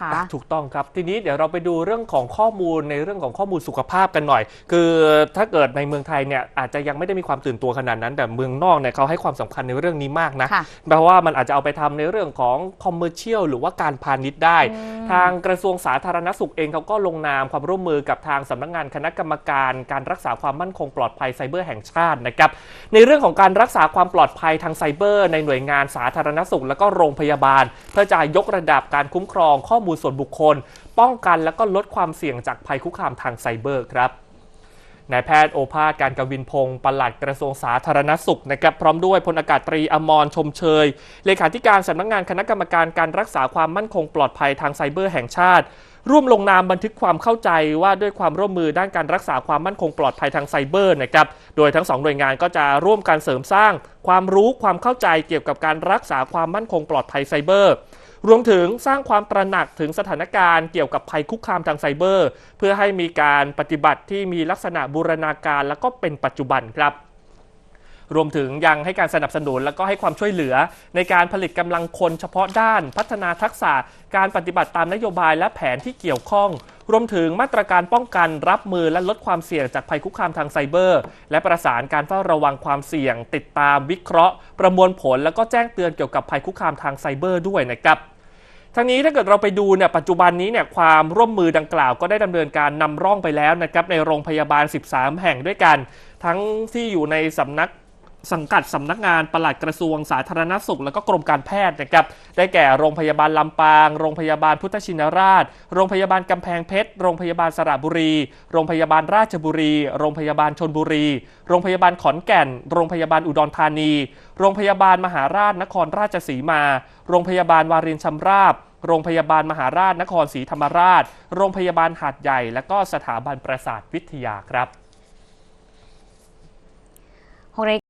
ค่ะอะถูกต้องครับ ทีนี้เดี๋ยวเราไปดูเรื่องของข้อมูลในเรื่องของข้อมูลสุขภาพกันหน่อย คือถ้าเกิดในเมืองไทยเนี่ยอาจจะยังไม่ได้มีความตื่นตัวขนาดนั้น แต่เมืองนอกเนี่ยเขาให้ความสำคัญในเรื่องนี้มากนะค่ะแปลว่ามันอาจจะเอาไปทำในเรื่องของคอมเมอร์เชียลหรือว่าการพาณิชย์ได้อืมทางกระทรวงสาธารณสุขเองเขาก็ลงนามความร่วมมือกับทางสำนักงานคณะกรรมการการรักษาความมั่นคงปลอดภัยไซเบอร์แห่งชาตินะครับในเรื่องของการรักษาความปลอดภัยทางไซเบอร์ ในหน่วยงานสาธารณสุข และก็โรงพยาบาล เพื่อจะยกระดับการคุ้มครองข้อมูลส่วนบุคคล ป้องกันและก็ลดความเสี่ยงจากภัยคุกคามทางไซเบอร์ครับนายแพทย์โอภาสการกวินพงศ์ปลัดกระทรวงสาธารณสุขนะครับพร้อมด้วยพลอากาศตรีอมรชมเชย เลขาธิการสำนักงานคณะกรรมการการรักษาความมั่นคงปลอดภัยทางไซเบอร์แห่งชาติ ร่วมลงนามบันทึกความเข้าใจว่าด้วยความร่วมมือด้านการรักษาความมั่นคงปลอดภัยทางไซเบอร์นะครับโดยทั้งสองหน่วยงานก็จะร่วมกันเสริมสร้าง ความรู้ความเข้าใจเกี่ยวกับการรักษาความมั่นคงปลอดภัยไซเบอร์ รวมถึงสร้างความตระหนักถึงสถานการณ์เกี่ยวกับภัยคุกคามทางไซเบอร์ เพื่อให้มีการปฏิบัติที่มีลักษณะบูรณาการและก็เป็นปัจจุบันครับรวมถึงยังให้การสนับสนุนและก็ให้ความช่วยเหลือ ในการผลิตกำลังคนเฉพาะด้าน พัฒนาทักษะการปฏิบัติตามนโยบายและแผนที่เกี่ยวข้อง รวมถึงมาตรการป้องกันรับมือและลดความเสี่ยงจากภัยคุกคามทางไซเบอร์ และประสานการเฝ้าระวังความเสี่ยง ติดตามวิเคราะห์ ประมวลผล แล้วก็แจ้งเตือนเกี่ยวกับภัยคุกคามทางไซเบอร์ด้วยนะครับทั้งนี้ถ้าเกิดเราไปดูเนี่ยปัจจุบันนี้เนี่ยความร่วมมือดังกล่าวก็ได้ดำเนินการนำร่องไปแล้วนะครับในโรงพยาบาล 13 แห่งด้วยกัน ทั้งที่อยู่ในสำนัก สังกัดสำนักงานปลัดกระทรวงสาธารณสุข แล้วก็กรมการแพทย์นะครับ ได้แก่โรงพยาบาลลำปาง โรงพยาบาลพุทธชินราช โรงพยาบาลกำแพงเพชร โรงพยาบาลสระบุรี โรงพยาบาลราชบุรี โรงพยาบาลชนบุรี โรงพยาบาลขอนแก่น โรงพยาบาลอุดรธานี โรงพยาบาลมหาราชนครราชสีมา โรงพยาบาลวารินชำราบ โรงพยาบาลมหาราชนครศรีธรรมราช โรงพยาบาลหาดใหญ่ และก็สถาบันประสาทวิทยาครับของราย